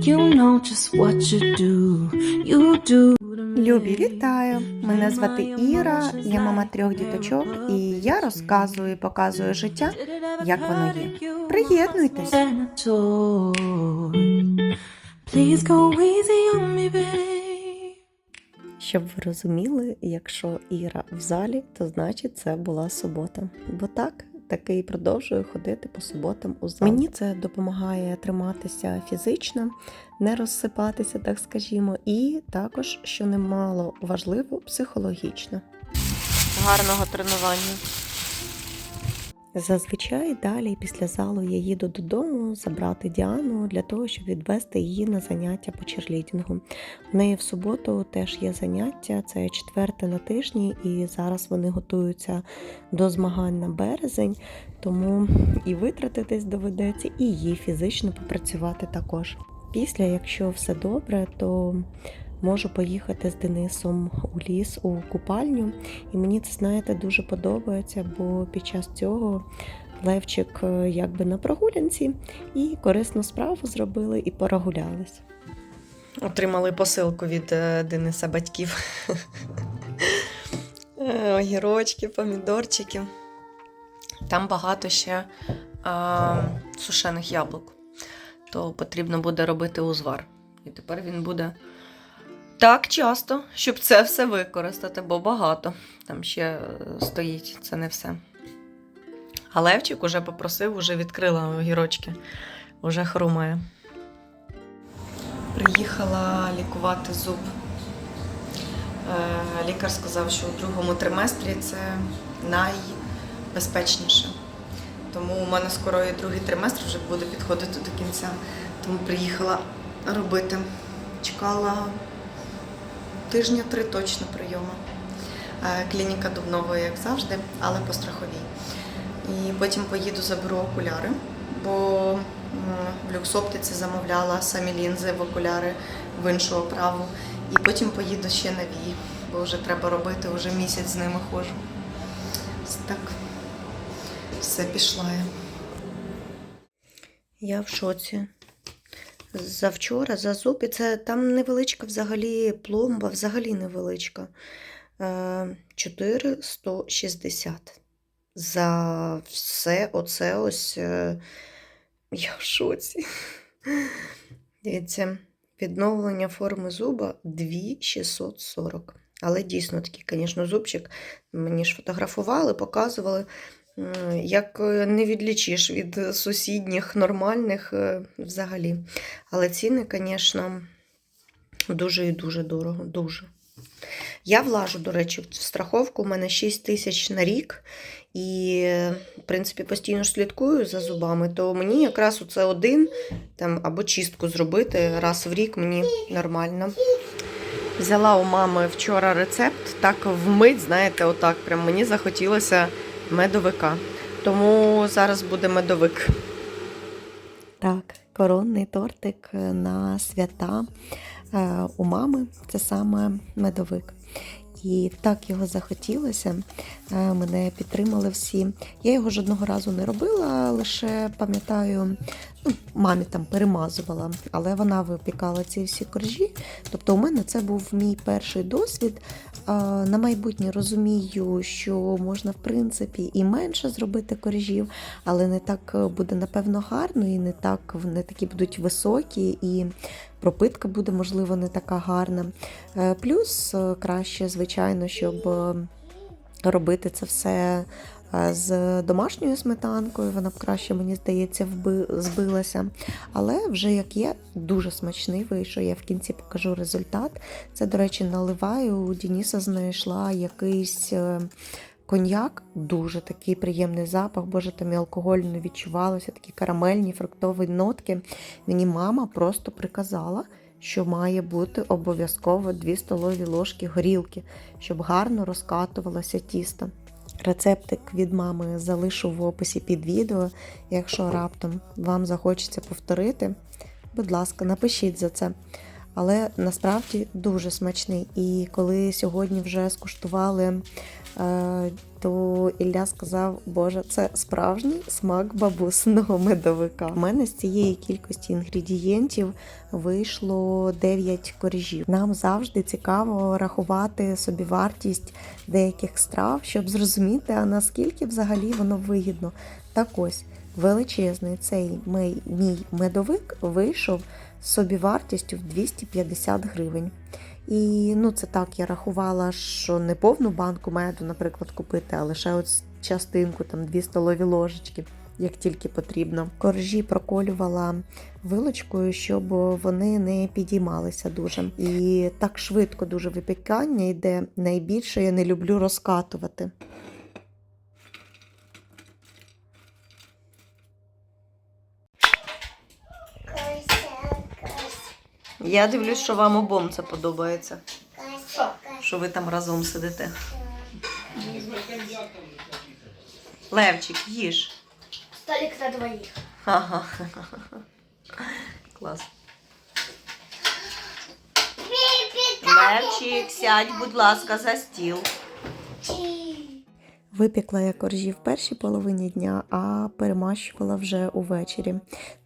You know just what you do. You do. Любі, вітаю! Мене звати Іра, я мама трьох діточок, і я розказую і показую життя, як воно є. Приєднуйтесь! Please go easy on me, babe. Щоб ви розуміли, якщо Іра в залі, то значить це була субота. Бо так, таки і продовжую ходити по суботам у зал. Мені це допомагає триматися фізично, не розсипатися, так скажімо, і також, що немало важливо, психологічно. Гарного тренування. Зазвичай далі після залу я їду додому забрати Діану для того, щоб відвести її на заняття по черлідінгу. В неї в суботу теж є заняття, це четверте на тижні, і зараз вони готуються до змагань на березень, тому і витратитись доведеться, і їй фізично попрацювати також. Після, якщо все добре, то можу поїхати з Денисом у ліс у купальню. І мені це, знаєте, дуже подобається, бо під час цього Левчик е, якби на прогулянці і корисну справу зробили і прогулялись. Отримали посилку від е, Дениса батьків. Е, Огірочки, помідорчики. Там багато ще а, сушених яблук. То потрібно буде робити узвар. І тепер він буде так часто, щоб це все використати, бо багато. Там ще е, стоїть, це не все. А Левчик уже попросив, уже відкрила огірочки, уже хрумає. Приїхала лікувати зуб. Е, Лікар сказав, що у другому триместрі це найбезпечніше. Тому у мене скоро і другий триместр вже буде підходити до кінця. Тому приїхала робити. Чекала тижня три точно прийому. Е, Клініка Дубнової, як завжди, але по страховій. І потім поїду заберу окуляри, бо в люксоптиці замовляла самі лінзи в окуляри в іншу оправу. І потім поїду ще на вії, бо вже треба робити, вже місяць з ними ходжу. Так, все пішла я. Я в шоці. Завчора за зуб, і це там невеличка взагалі пломба, взагалі невеличка. Е, 460. За все оце ось е, я в шоці. Дивіться, відновлення форми зуба 2640. Але дійсно такий, звісно, зубчик. Мені ж фотографували, показували. Як е, не відлічиш від сусідніх нормальних е, взагалі. Але ціни, звісно, дуже і дуже дорого. Дуже. Я влажу, до речі, в страховку. У мене 6 тисяч на рік. І, в принципі, постійно ж слідкую за зубами, то мені якраз оце один там, або чистку зробити раз в рік мені нормально. Взяла у мами вчора рецепт, так вмить, знаєте, отак прям мені захотілося медовика. Тому зараз буде медовик. Так, коронний тортик на свята е, у мами це саме медовик. І так його захотілося. Е, Мене підтримали всі. Я його жодного разу не робила, лише пам'ятаю, мамі там перемазувала, але вона випікала ці всі коржі. Тобто, у мене це був мій перший досвід. На майбутнє розумію, що можна, в принципі, і менше зробити коржів, але не так е, буде, напевно, гарно, і не так не такі будуть високі, і пропитка буде, можливо, не така гарна. Е, Плюс е, краще, звичайно, щоб робити це все з домашньою сметанкою, вона б краще, мені здається, збилася. Але вже як є, дуже смачний вийшов. Я в кінці покажу результат. Це, до речі, наливаю. У Дініса знайшла якийсь. е, Коньяк дуже такий приємний запах, боже, там і алкоголь не відчувалося, такі карамельні, фруктові нотки. Мені мама просто приказала, що має бути обов'язково 2 столові ложки горілки, щоб гарно розкатувалося тісто. Рецептик від мами залишу в описі під відео. Якщо раптом вам захочеться повторити, будь ласка, напишіть за це. Але насправді дуже смачний. І коли сьогодні вже скуштували е, то Ілля сказав: Боже, це справжній смак бабусиного медовика. У мене з цієї кількості інгредієнтів вийшло 9 коржів. Нам завжди цікаво рахувати собівартість деяких страв, щоб зрозуміти, а наскільки взагалі воно вигідно. Так ось величезний цей мій, медовик вийшов з собівартістю в 250 гривень. І ну, це так, я рахувала, що не повну банку меду, наприклад, купити, а лише от частинку, там 2 столові ложечки, як тільки потрібно. Коржі проколювала вилочкою, щоб вони не підіймалися дуже. І так швидко дуже випікання йде. Найбільше я не люблю розкатувати. Я дивлюсь, що вам обом це подобається, Що? ви там разом сидите. Левчик, їж. Столик на двоих. Ага. Клас. Левчик, сядь, будь ласка, за стіл. Випікла я коржі в першій половині дня, а перемащувала вже увечері.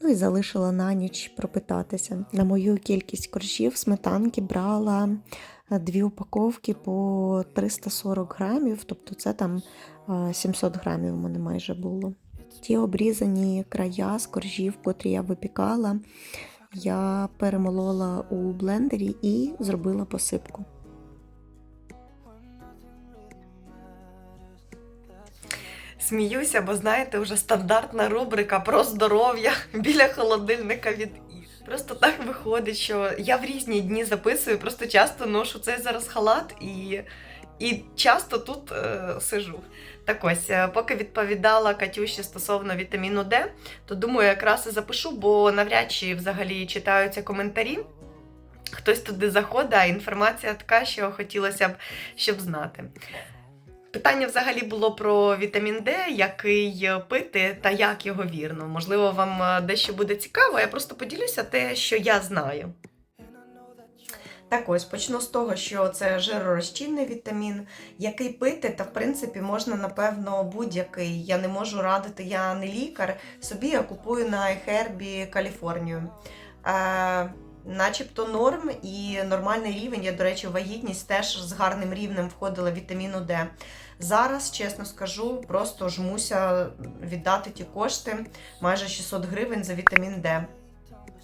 Ну і залишила на ніч пропитатися. На мою кількість коржів сметанки брала е, дві упаковки по 340 грамів, тобто це там е, 700 грамів у мене майже було. Ті обрізані края з коржів, котрі я випікала, я перемолола у блендері і зробила посипку. Сміюся, бо знаєте, вже стандартна рубрика про здоров'я біля холодильника від Ір. Просто так виходить, що я в різні дні записую, просто часто ношу цей зараз халат і, і часто тут е, сижу. Так ось, е, поки відповідала Катюші стосовно вітаміну Д, то думаю, якраз і запишу, бо навряд чи взагалі читаються коментарі. Хтось туди заходить, а інформація така, що хотілося б, щоб знати. Питання взагалі було про вітамін Д, який пити та як його вірно. Можливо, вам е, дещо буде цікаво, я просто поділюся те, що я знаю. Так ось почну з того, що це жиророзчинний вітамін, який пити, та в принципі можна, напевно, будь-який. Я не можу радити, я не лікар. Собі я купую на iHerb Каліфорнію. Е, начебто норм і нормальний рівень. Я, до речі, вагітність теж з гарним рівнем входила вітаміну Д. Зараз, чесно скажу, просто жмуся віддати ті кошти майже 600 гривень за вітамін Д.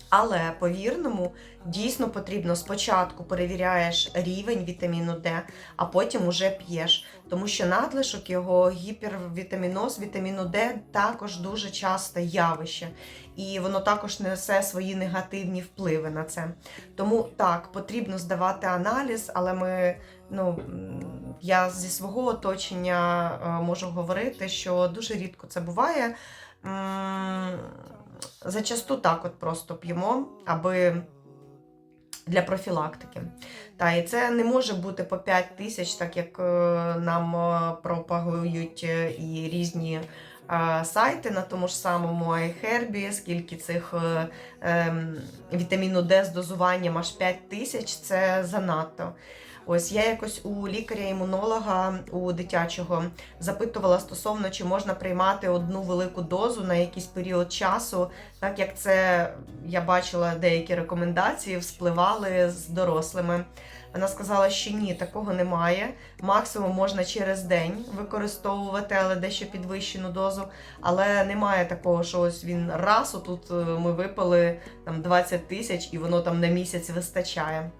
Але по вірному дійсно потрібно спочатку перевіряєш рівень вітаміну Д, а потім уже п'єш. Тому що надлишок його гіпервітаміноз, вітаміну Д також дуже часте явище, і воно також несе свої негативні впливи на це. Тому так, потрібно здавати аналіз, але ми, ну я зі свого оточення е, можу говорити, що дуже рідко це буває. Зачасту так от просто п'ємо, аби для профілактики. Та і це не може бути по 5 тисяч, так як е, нам е, пропагують е, і різні сайти на тому ж самому iHerb, скільки цих е, ем, вітаміну Д з дозуванням аж 5 тисяч це занадто. Ось я якось у лікаря-імунолога у дитячого запитувала стосовно, чи можна приймати одну велику дозу на якийсь період часу, так як це я бачила деякі рекомендації, вспливали з дорослими. Вона сказала, що ні, такого немає. Максимум можна через день використовувати, але дещо підвищену дозу. Але немає такого, що ось він раз отут е, ми випили там 20 тисяч, і воно там на місяць вистачає.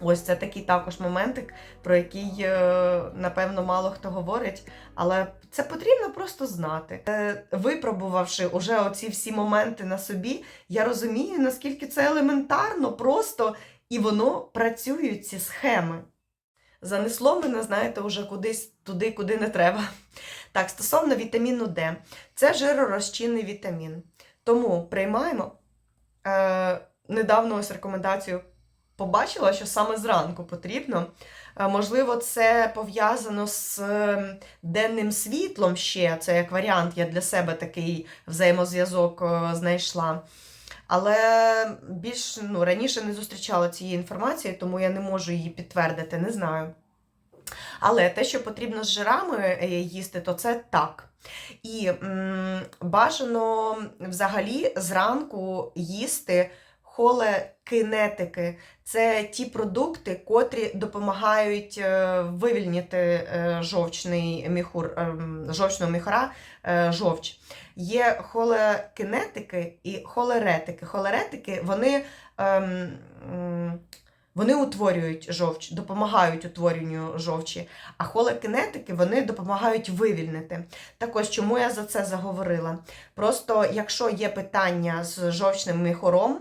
Ось це такий також моментик, про який, е, напевно, мало хто говорить, але це потрібно просто знати. Е, Випробувавши уже оці всі моменти на собі, я розумію, наскільки це елементарно, просто і воно працюють ці схеми. Занесло мене, знаєте, уже кудись туди, куди не треба. Так, стосовно вітаміну Д, це жиророзчинний вітамін. Тому приймаємо. Е, недавно ось рекомендацію побачила, що саме зранку потрібно. Е, Можливо, це пов'язано з е, денним світлом ще. Це як варіант, я для себе такий взаємозв'язок е, знайшла. Але більш ну, раніше не зустрічала цієї інформації, тому я не можу її підтвердити, не знаю. Але те, що потрібно з жирами е, їсти, то це так. І м, бажано взагалі зранку їсти холекінетики. Це ті продукти, котрі допомагають е, вивільнити е, жовчний міхур, ем, жовчного міхура, е, жовч. Є холекінетики і холеретики. Холеретики вони, ем, вони утворюють жовч, допомагають утворенню жовчі, а холекінетики вони допомагають вивільнити. Також чому я за це заговорила? Просто якщо є питання з жовчним міхуром,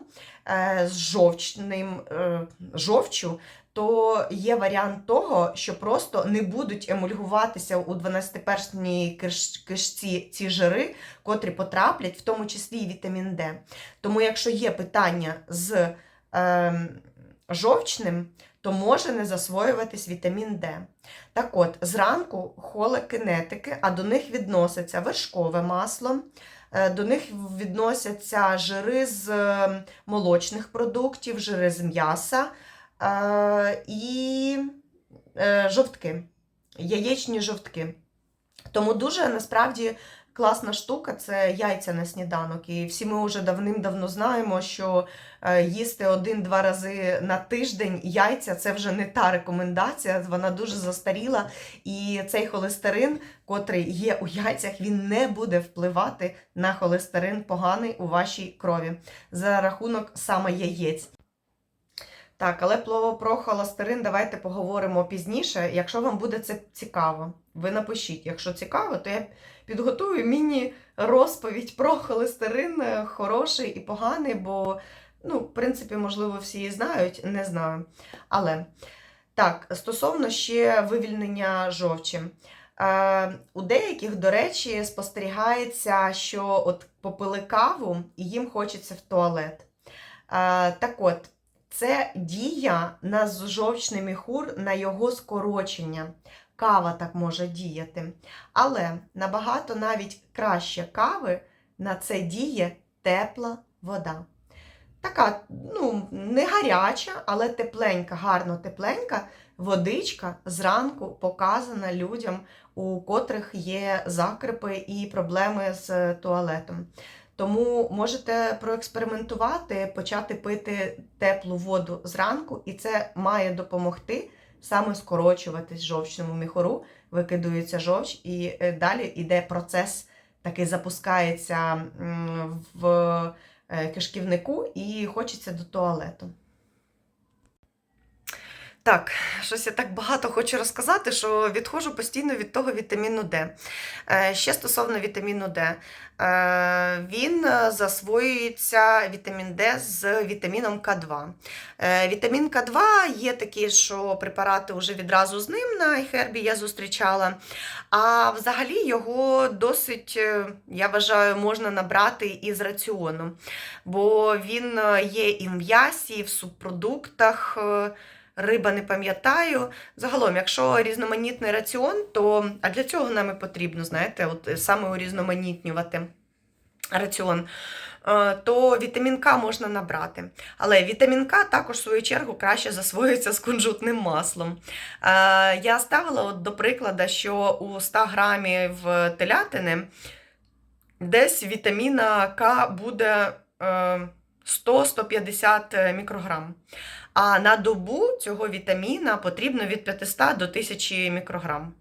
е, з жовчним е, жовчу, то є варіант того, що просто не будуть емульгуватися у 12-перстній кишці ці жири, котрі потраплять, в тому числі і вітамін Д. Тому, якщо є питання з е, жовчним, то може не засвоюватись вітамін Д. Так от, зранку холекінетики, а до них відноситься вершкове масло, е, до них відносяться жири з е, молочних продуктів, жири з м'яса е, і жовтки, яєчні жовтки. Тому дуже насправді класна штука це яйця на сніданок. І всі ми вже давним-давно знаємо, що е, їсти один-два рази на тиждень яйця це вже не та рекомендація, вона дуже застаріла. І цей холестерин, котрий є у яйцях, він не буде впливати на холестерин поганий у вашій крові за рахунок саме яєць. Так, але про, холестерин давайте поговоримо пізніше. Якщо вам буде це цікаво, ви напишіть. Якщо цікаво, то я підготую міні-розповідь про холестерин е, хороший і поганий, бо, ну, в принципі, можливо, всі і знають, не знаю. Але так, стосовно ще вивільнення жовчі. Е, у деяких, до речі, спостерігається, що от попили каву і їм хочеться в туалет. Е, так от, це дія на жовчний міхур, на його скорочення. Кава так може діяти. Але набагато навіть краще кави на це діє тепла вода. Така, ну, не гаряча, але тепленька, гарно тепленька водичка зранку показана людям, у котрих є закрипи і проблеми з туалетом. Тому можете проекспериментувати, почати пити теплу воду зранку, і це має допомогти саме скорочуватись жовчному міхуру, викидується жовч, і е, далі йде процес, такий запускається в е, кишківнику і хочеться до туалету. Так, щось я так багато хочу розказати, що відходжу постійно від того вітаміну Д. Е, Ще стосовно вітаміну Д. Е, Він засвоюється вітамін Д з вітаміном К2. Е, Вітамін К2 є такі, що препарати вже відразу з ним на iHerb я зустрічала. А взагалі його досить, я вважаю, можна набрати із раціону, бо він є і в м'ясі, і в субпродуктах. Риба не пам'ятаю. Загалом, якщо різноманітний раціон, то а для цього нам і потрібно, знаєте, от е, саме урізноманітнювати раціон, е, то вітамін К можна набрати. Але вітамін К також, в свою чергу, краще засвоюється з кунжутним маслом. Е, Я ставила, от, до прикладу, що у 100 грамів телятини десь вітаміна К буде е, 100-150 мікрограм. А на добу цього вітаміна потрібно від 500 до 1000 мікрограм.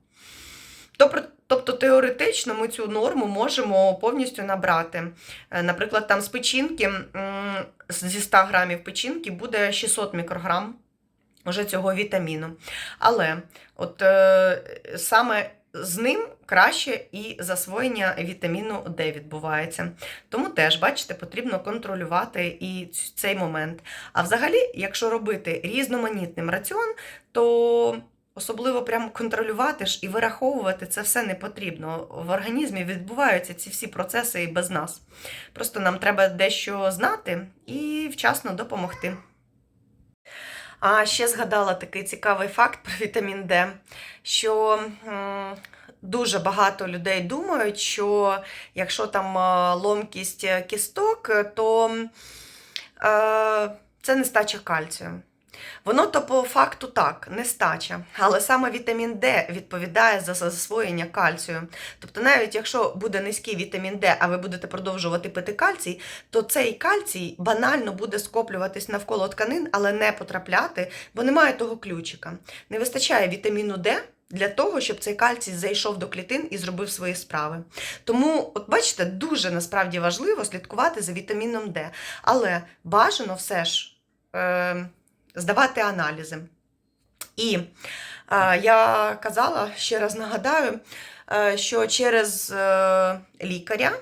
Тобто, теоретично ми цю норму можемо повністю набрати. Е, Наприклад, там з печінки, зі 100 грамів печінки буде 600 мікрограм вже цього вітаміну. Але от е, саме з ним краще і засвоєння вітаміну Д відбувається. Тому теж, бачите, потрібно контролювати і цей момент. А взагалі, якщо робити різноманітним раціон, то особливо прям контролювати ж і вираховувати це все не потрібно. В організмі відбуваються ці всі процеси і без нас. Просто нам треба дещо знати і вчасно допомогти. А ще згадала такий цікавий факт про вітамін Д, що дуже багато людей думають, що якщо там е, ломкість кісток, то е, це нестача кальцію. Воно то по факту так, нестача. Але саме вітамін Д відповідає за засвоєння кальцію. Тобто, навіть якщо буде низький вітамін Д, а ви будете продовжувати пити кальцій, то цей кальцій банально буде скоплюватись навколо тканин, але не потрапляти, бо немає того ключика. Не вистачає вітаміну Д. Для того, щоб цей кальцій зайшов до клітин і зробив свої справи. Тому, от бачите, дуже насправді важливо слідкувати за вітаміном Д. Але бажано все ж е, здавати аналізи. І е, я казала, ще раз нагадаю, е, що через е, лікаря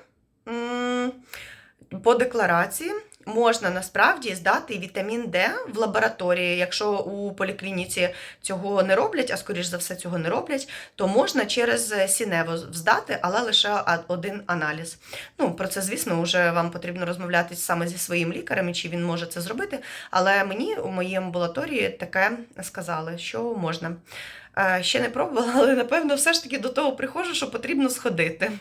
по декларації можна насправді здати вітамін Д в лабораторії. Якщо у поліклініці цього не роблять, а скоріш за все цього не роблять, то можна через Сінево здати, але лише один аналіз. Ну, про це, звісно, вже вам потрібно розмовляти саме зі своїм лікарем, чи він може це зробити. Але мені у моїй амбулаторії таке сказали, що можна. Ще не пробувала, але напевно все ж таки до того приходжу, що потрібно сходити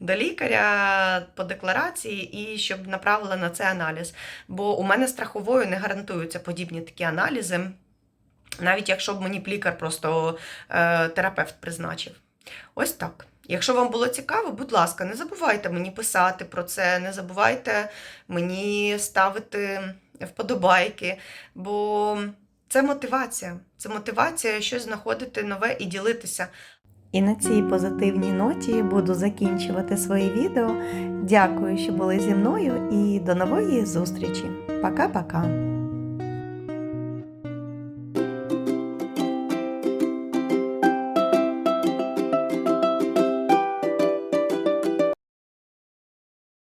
до лікаря по декларації і щоб направили на це аналіз. Бо у мене страховою не гарантуються подібні такі аналізи, навіть якщо б мені б лікар просто е, терапевт призначив. Ось так. Якщо вам було цікаво, будь ласка, не забувайте мені писати про це, не забувайте мені ставити вподобайки, бо це мотивація. Це мотивація щось знаходити нове і ділитися. І на цій позитивній ноті буду закінчувати своє відео. Дякую, що були зі мною, і до нової зустрічі. Пока-пока!